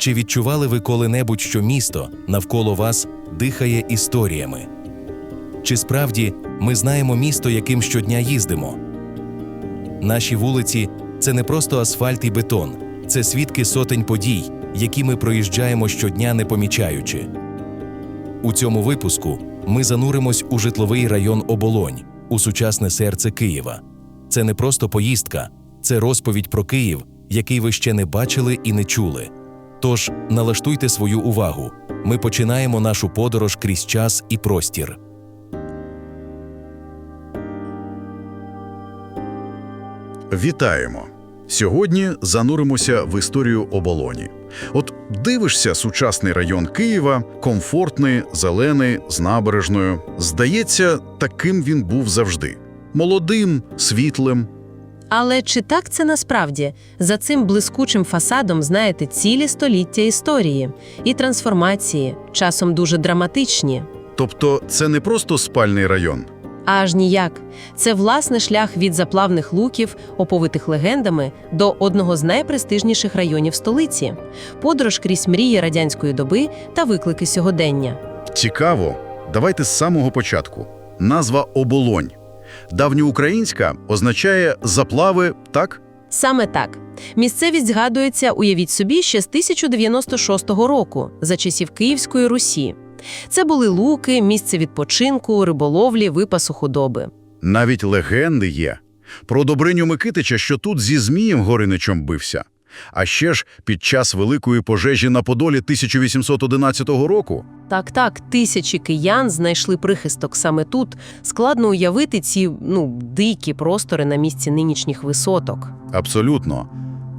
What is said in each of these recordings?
Чи відчували ви коли-небудь, що місто навколо вас дихає історіями? Чи справді ми знаємо місто, яким щодня їздимо? Наші вулиці це не просто асфальт і бетон, це свідки сотень подій, які ми проїжджаємо щодня не помічаючи. У цьому випуску ми зануримось у житловий район Оболонь, у сучасне серце Києва. Це не просто поїздка, це розповідь про Київ, який ви ще не бачили і не чули. Тож налаштуйте свою увагу. Ми починаємо нашу подорож крізь час і простір. Вітаємо! Сьогодні зануримося в історію оболоні. От дивишся сучасний район Києва, комфортний, зелений, з набережною. Здається, таким він був завжди: молодим, світлим. Але чи так це насправді? За цим блискучим фасадом знаєте цілі століття історії і трансформації, часом дуже драматичні. Тобто, це не просто спальний район. Аж ніяк. Це власне шлях від заплавних луків, оповитих легендами, до одного з найпрестижніших районів столиці, подорож крізь мрії радянської доби та виклики сьогодення. Цікаво. Давайте з самого початку. Назва оболонь. Давньоукраїнська означає заплави, так? Саме так. Місцевість згадується, уявіть собі, ще з 1096 року, за часів Київської Русі. Це були луки, місце відпочинку, риболовлі, випасу худоби. Навіть легенди є. Про Добриню Микитича, що тут зі Змієм Гориничем бився. А ще ж під час Великої пожежі на Подолі 1811 року. Так-так, тисячі киян знайшли прихисток саме тут. Складно уявити ці ну, дикі простори на місці нинішніх висоток. Абсолютно.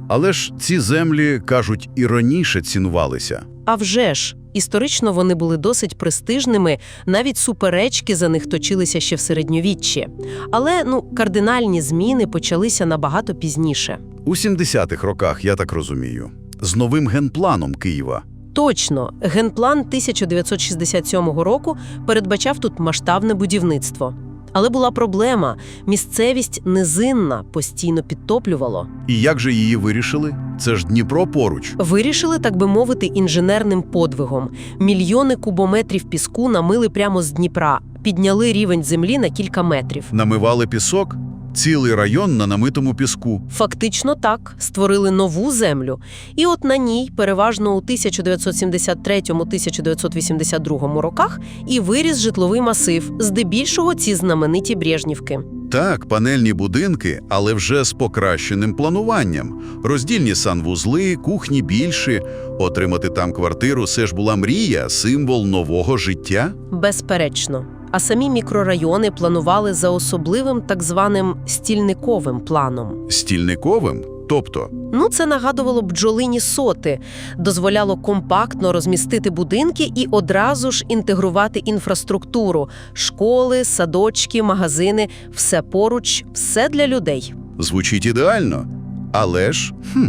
Але ж ці землі, кажуть, і раніше цінувалися. А вже ж, історично вони були досить престижними, навіть суперечки за них точилися ще в середньовіччі. Але ну, кардинальні зміни почалися набагато пізніше. У 70-х роках, я так розумію, з новим генпланом Києва. Точно, генплан 1967 року передбачав тут масштабне будівництво. Але була проблема: місцевість низинна, постійно підтоплювало. І як же її вирішили? Це ж Дніпро поруч. Вирішили, так би мовити, інженерним подвигом. Мільйони кубометрів піску намили прямо з Дніпра, підняли рівень землі на кілька метрів. Намивали пісок, цілий район на намитому піску. Фактично так, створили нову землю. І от на ній, переважно у 1973-1982 роках, і виріс житловий масив, здебільшого ці знамениті Брежнівки. Так, панельні будинки, але вже з покращеним плануванням. Роздільні санвузли, кухні більші. Отримати там квартиру – це ж була мрія, символ нового життя. Безперечно. А самі мікрорайони планували за особливим так званим стільниковим планом. Стільниковим? Тобто, Ну, це нагадувало бджолині соти, дозволяло компактно розмістити будинки і одразу ж інтегрувати інфраструктуру: школи, садочки, магазини, все поруч, все для людей. звучить ідеально. Але ж, хм,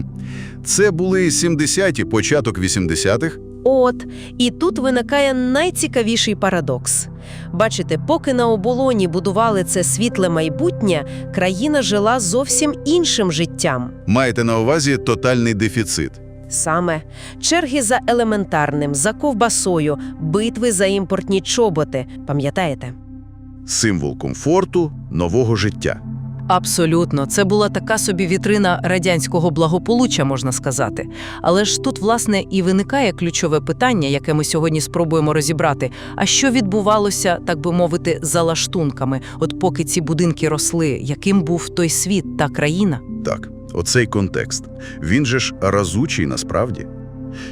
це були 70-ті, початок 80-х. От і тут виникає найцікавіший парадокс. Бачите, поки на оболоні будували це світле майбутнє, країна жила зовсім іншим життям. Маєте на увазі тотальний дефіцит. Саме черги за елементарним, за ковбасою, битви за імпортні чоботи. Пам'ятаєте? Символ комфорту, нового життя. Абсолютно, це була така собі вітрина радянського благополуччя, можна сказати. Але ж тут, власне, і виникає ключове питання, яке ми сьогодні спробуємо розібрати. А що відбувалося, так би мовити, за лаштунками, от поки ці будинки росли, яким був той світ та країна? Так, оцей контекст. Він же ж разучий насправді.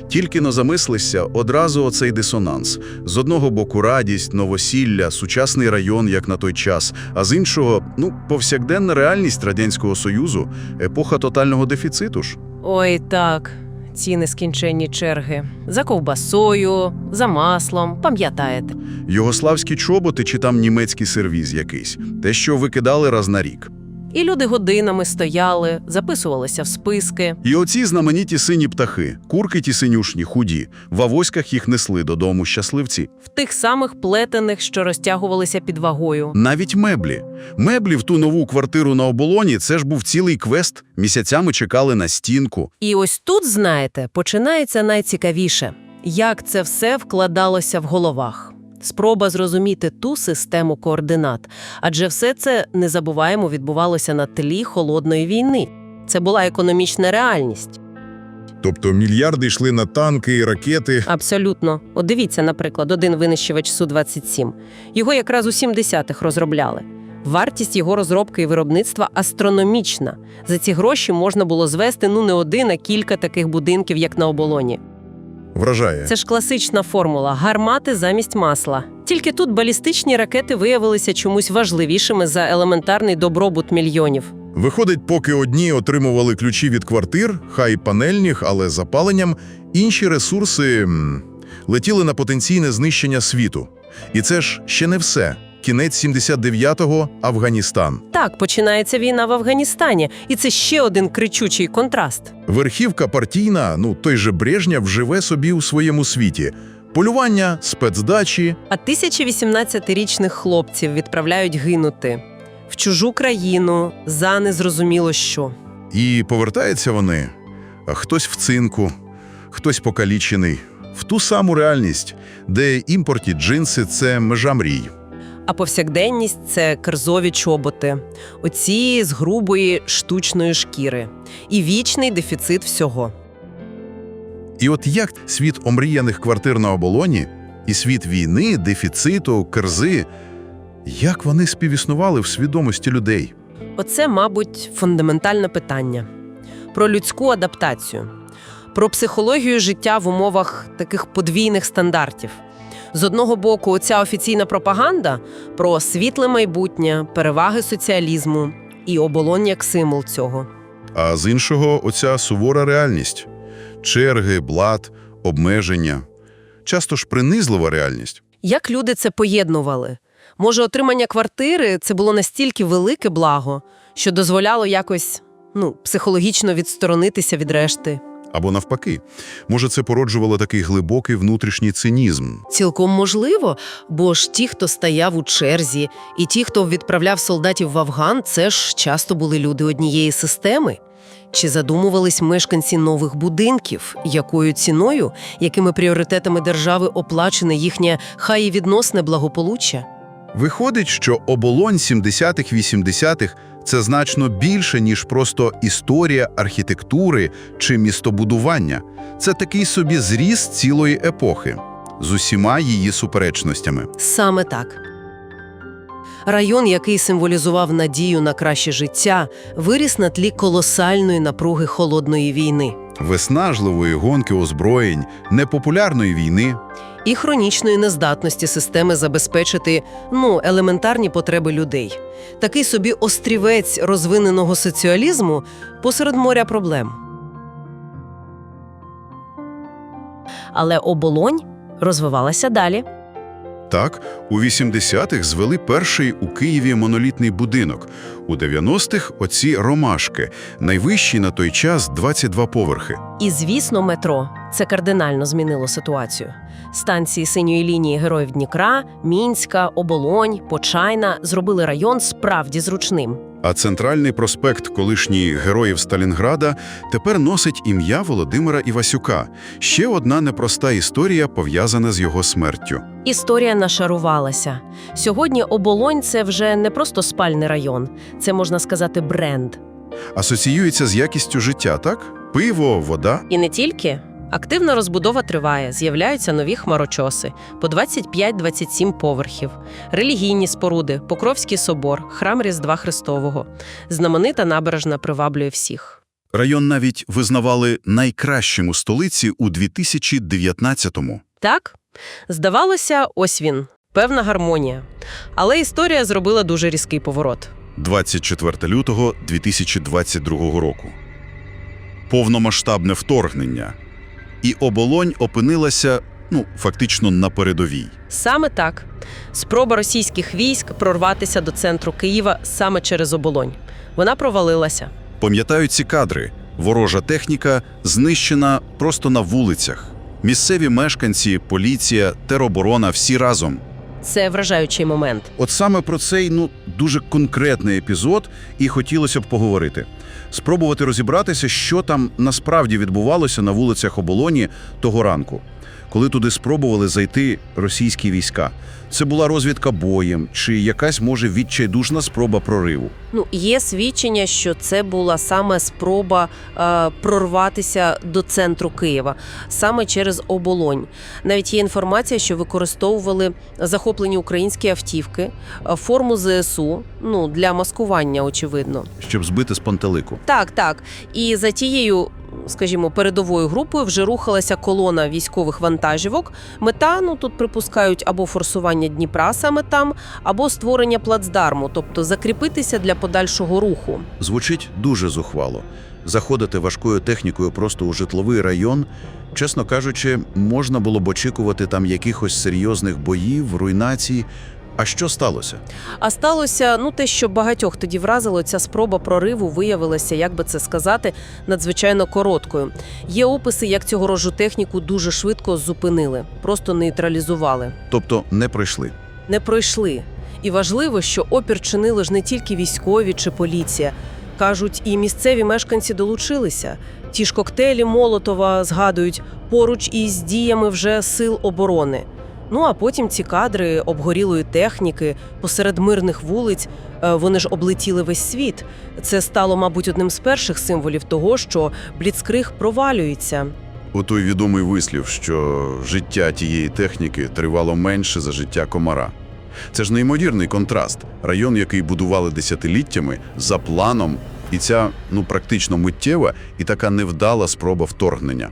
Тільки но замислишся, одразу оцей дисонанс. З одного боку радість, новосілля, сучасний район, як на той час, а з іншого, ну, повсякденна реальність Радянського Союзу, епоха тотального дефіциту ж. Ой, так. Ці нескінченні черги за ковбасою, за маслом, пам'ятаєте. Югославські чоботи чи там німецький сервіз якийсь. Те, що викидали раз на рік. І люди годинами стояли, записувалися в списки. І оці знамениті сині птахи, курки ті синюшні, худі, в авоськах їх несли додому щасливці. В тих самих плетених, що розтягувалися під вагою. Навіть меблі. Меблі в ту нову квартиру на оболоні – це ж був цілий квест. Місяцями чекали на стінку. І ось тут, знаєте, починається найцікавіше. Як це все вкладалося в головах? Спроба зрозуміти ту систему координат. Адже все це, не забуваємо, відбувалося на тлі холодної війни. Це була економічна реальність. Тобто мільярди йшли на танки і ракети. Абсолютно. От дивіться, наприклад, один винищувач Су-27. Його якраз у 70-х розробляли. Вартість його розробки і виробництва астрономічна. За ці гроші можна було звести ну не один, а кілька таких будинків, як на оболоні. Вражає. Це ж класична формула гармати замість масла. Тільки тут балістичні ракети виявилися чомусь важливішими за елементарний добробут мільйонів. Виходить, поки одні отримували ключі від квартир, хай панельних, але з запаленням, інші ресурси м, летіли на потенційне знищення світу. І це ж ще не все. Кінець 79-го – Афганістан. Так, починається війна в Афганістані, і це ще один кричучий контраст. Верхівка партійна, ну той же Брежнєв, живе собі у своєму світі. Полювання, спецдачі, А 1018-річних хлопців відправляють гинути в чужу країну за незрозуміло що. І повертаються вони, хтось в цинку, хтось покалічений, в ту саму реальність, де імпорті джинси – це межа мрій. А повсякденність це керзові чоботи, оці з грубої штучної шкіри і вічний дефіцит всього. І от як світ омріяних квартир на оболоні і світ війни, дефіциту, керзи, як вони співіснували в свідомості людей? Оце, мабуть, фундаментальне питання про людську адаптацію, про психологію життя в умовах таких подвійних стандартів. З одного боку, оця офіційна пропаганда про світле майбутнє, переваги соціалізму і оболонь як символ цього. А з іншого – оця сувора реальність. Черги, блат, обмеження. Часто ж принизлива реальність. Як люди це поєднували? Може, отримання квартири це було настільки велике благо, що дозволяло якось ну, психологічно відсторонитися від решти. Або навпаки. Може, це породжувало такий глибокий внутрішній цинізм. Цілком можливо, бо ж ті, хто стояв у черзі, і ті, хто відправляв солдатів в Афган, це ж часто були люди однієї системи. Чи задумувались мешканці нових будинків, якою ціною, якими пріоритетами держави оплачене їхнє хай і відносне благополуччя? Виходить, що оболонь 70-х-80-х – це значно більше, ніж просто історія архітектури чи містобудування. Це такий собі зріст цілої епохи з усіма її суперечностями. Саме так. Район, який символізував надію на краще життя, виріс на тлі колосальної напруги холодної війни Виснажливої гонки озброєнь, непопулярної війни. І хронічної нездатності системи забезпечити ну, елементарні потреби людей. Такий собі острівець розвиненого соціалізму посеред моря проблем. Але оболонь розвивалася далі. Так, у 80-х звели перший у Києві монолітний будинок. У 90-х – оці ромашки, найвищий на той час 22 поверхи. І, звісно, метро це кардинально змінило ситуацію. Станції синьої лінії Героїв Дніпра, Мінська, Оболонь, Почайна зробили район справді зручним. А центральний проспект колишній героїв Сталінграда тепер носить ім'я Володимира Івасюка. Ще одна непроста історія, пов'язана з його смертю. Історія нашарувалася. Сьогодні Оболонь це вже не просто спальний район, це можна сказати бренд. Асоціюється з якістю життя, так? Пиво, вода. І не тільки. Активна розбудова триває, з'являються нові хмарочоси по 25-27 поверхів, релігійні споруди, Покровський собор, храм Різдва Христового. Знаменита набережна приваблює всіх. Район навіть визнавали найкращим у столиці у 2019-му. Так? Здавалося, ось він, певна гармонія. Але історія зробила дуже різкий поворот. 24 лютого 2022 року. Повномасштабне вторгнення. І оболонь опинилася, ну, фактично на передовій. Саме так. Спроба російських військ прорватися до центру Києва саме через оболонь. Вона провалилася. Пам'ятаю ці кадри. Ворожа техніка знищена просто на вулицях. Місцеві мешканці, поліція, тероборона всі разом. Це вражаючий момент. От саме про цей ну дуже конкретний епізод і хотілося б поговорити. Спробувати розібратися, що там насправді відбувалося на вулицях оболоні того ранку, коли туди спробували зайти російські війська. Це була розвідка боєм чи якась може відчайдушна спроба прориву. Ну, є свідчення, що це була саме спроба е, прорватися до центру Києва, саме через оболонь. Навіть є інформація, що використовували захоплені українські автівки, е, форму ЗСУ, ну для маскування, очевидно. щоб збити з пантелику. Так, так. І за тією, скажімо, передовою групою вже рухалася колона військових вантажівок. Мета, ну тут припускають або форсування Дніпра саме там, або створення плацдарму, тобто закріпитися для подальшого руху. Звучить дуже зухвало. Заходити важкою технікою просто у житловий район, чесно кажучи, можна було б очікувати там якихось серйозних боїв, руйнацій. А що сталося? А сталося ну те, що багатьох тоді вразило, ця спроба прориву виявилася, як би це сказати, надзвичайно короткою. Є описи, як цю ворожу техніку дуже швидко зупинили, просто нейтралізували. Тобто не пройшли. не пройшли. І важливо, що опір чинили ж не тільки військові чи поліція. Кажуть, і місцеві мешканці долучилися. Ті ж коктейлі Молотова згадують поруч із діями вже сил оборони. Ну а потім ці кадри обгорілої техніки посеред мирних вулиць. е, Вони ж облетіли весь світ. Це стало, мабуть, одним з перших символів того, що бліцкриг провалюється. У той відомий вислів, що життя тієї техніки тривало менше за життя комара. Це ж неймовірний контраст. Район, який будували десятиліттями, за планом, і ця ну практично миттєва і така невдала спроба вторгнення.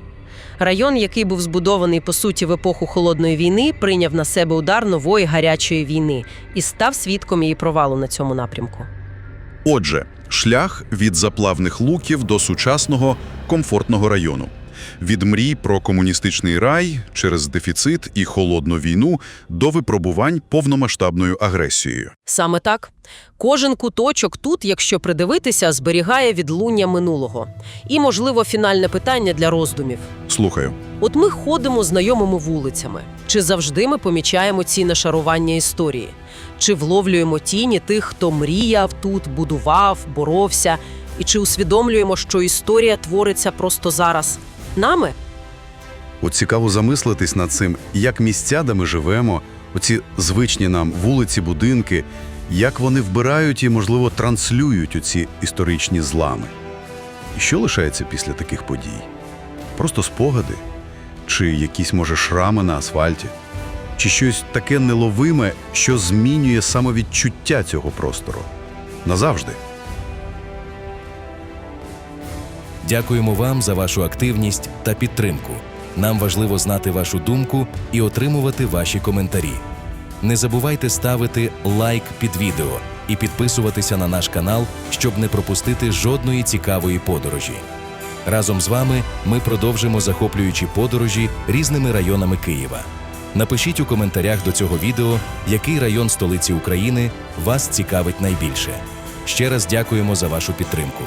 Район, який був збудований по суті в епоху холодної війни, прийняв на себе удар нової гарячої війни і став свідком її провалу на цьому напрямку. Отже, шлях від заплавних луків до сучасного комфортного району. Від мрій про комуністичний рай через дефіцит і холодну війну до випробувань повномасштабною агресією. Саме так, кожен куточок тут, якщо придивитися, зберігає відлуння минулого. І, можливо, фінальне питання для роздумів. Слухаю. От ми ходимо знайомими вулицями. Чи завжди ми помічаємо ці нашарування історії? Чи вловлюємо тіні тих, хто мріяв тут, будував, боровся? І чи усвідомлюємо, що історія твориться просто зараз нами? От цікаво замислитись над цим, як місця, де ми живемо, оці звичні нам вулиці, будинки, як вони вбирають і, можливо, транслюють оці історичні злами. І що лишається після таких подій? Просто спогади? Чи якісь, може, шрами на асфальті? Чи щось таке неловиме, що змінює самовідчуття цього простору? Назавжди. Дякуємо вам за вашу активність та підтримку. Нам важливо знати вашу думку і отримувати ваші коментарі. Не забувайте ставити лайк під відео і підписуватися на наш канал, щоб не пропустити жодної цікавої подорожі. Разом з вами ми продовжимо захоплюючі подорожі різними районами Києва. Напишіть у коментарях до цього відео, який район столиці України вас цікавить найбільше. Ще раз дякуємо за вашу підтримку.